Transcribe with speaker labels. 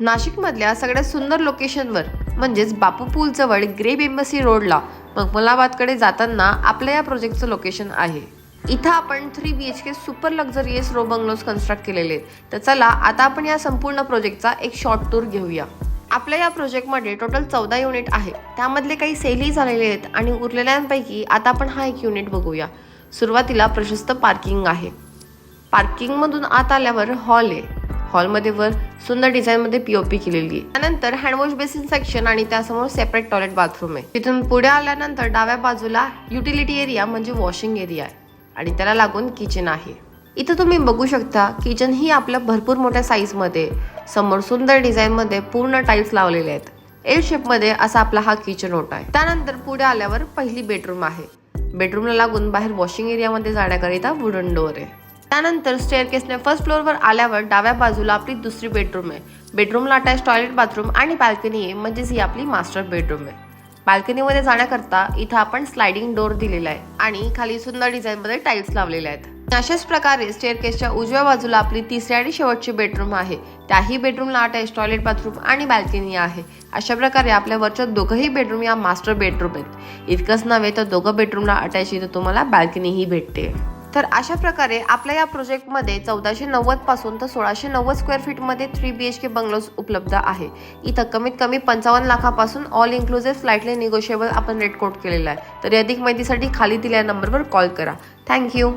Speaker 1: नाशिकमधल्या सगळ्यात सुंदर लोकेशनवर म्हणजेच बापू पूल जवळ ग्रेप एम्बसी रोडला मकमलाबादकडे जाताना आपल्या या प्रोजेक्टचं लोकेशन आहे. इथं आपण three B H K super luxurious row bungalows construct केलेले. आहेत तर चला आता आपण या संपूर्ण प्रोजेक्टचा एक शॉर्ट टूर घेऊया. आपल्या या प्रोजेक्टमध्ये टोटल चौदा युनिट आहे. त्यामधले काही सेलही झालेले आहेत आणि उरलेल्यांपैकी आता आपण हा एक युनिट बघूया. सुरुवातीला प्रशस्त पार्किंग आहे. पार्किंगमधून आत आल्यावर हॉल आहे. हॉलमध्ये वर सुंदर डिझाईनमध्ये पीओपी केलेली आहे. त्यानंतर हँडवॉश बेसिन सेक्शन आणि त्यासमोर सेपरेट टॉयलेट बाथरूम आहे. तिथून पुढे आल्यानंतर डाव्या बाजूला युटिलिटी एरिया म्हणजे वॉशिंग एरिया आहे. आणि त्याला लागून किचन आहे. इथं तुम्ही बघू शकता किचन ही आपल्या भरपूर मोठ्या साईजमध्ये समोर सुंदर डिझाईनमध्ये पूर्ण टाईल्स लावलेले आहेत. एल शेपमध्ये असा आपला हा किचन होता आहे. त्यानंतर पुढे आल्यावर पहिली बेडरूम आहे. बेडरूमला लागून बाहेर वॉशिंग एरियामध्ये जाण्याकरिता वुडन डोअर आहे. त्यानंतर स्टेअरकेसने फर्स्ट फ्लोअरवर आल्यावर डाव्या बाजूला आपली दुसरी बेडरूम आहे. बेडरूमला अटॅच टॉयलेट बाथरूम आणि बाल्कनी आहे म्हणजेच ही आपली मास्टर बेडरूम आहे. बाल्कनीमध्ये जाण्याकरता इथं आपण स्लायडिंग डोअर दिलेला आहे आणि खाली सुंदर डिझाईनमध्ये टाईल्स लावलेल्या आहेत. अशाच प्रकारे स्टेअरकेसच्या उजव्या बाजूला आपली तिसरी आणि शेवटची बेडरूम आहे. त्याही बेडरूमला अटॅच टॉयलेट बाथरूम आणि बाल्कनी आहे. अशा प्रकारे आपल्या वरच्या दोघंही बेडरूम या मास्टर बेडरूम आहेत. इतकंच नव्हे तर दोघं बेडरूमला अटॅच इथं तुम्हाला बाल्कनीही भेटते. तर अशा प्रकारे आपल्या या प्रोजेक्टमध्ये चौदाशे नव्वदपासून तर सोळाशे नव्वद square फीटमध्ये three B H K bungalows उपलब्ध आहे. इथं कमीत कमी पंचावन्न लाखापासून ऑल इन्क्लुझिव्ह फ्लाईटले निगोशिएबल आपण रेट कोट केलेला आहे. तर अधिक माहितीसाठी खाली दिलेल्या नंबरवर कॉल करा. थँक्यू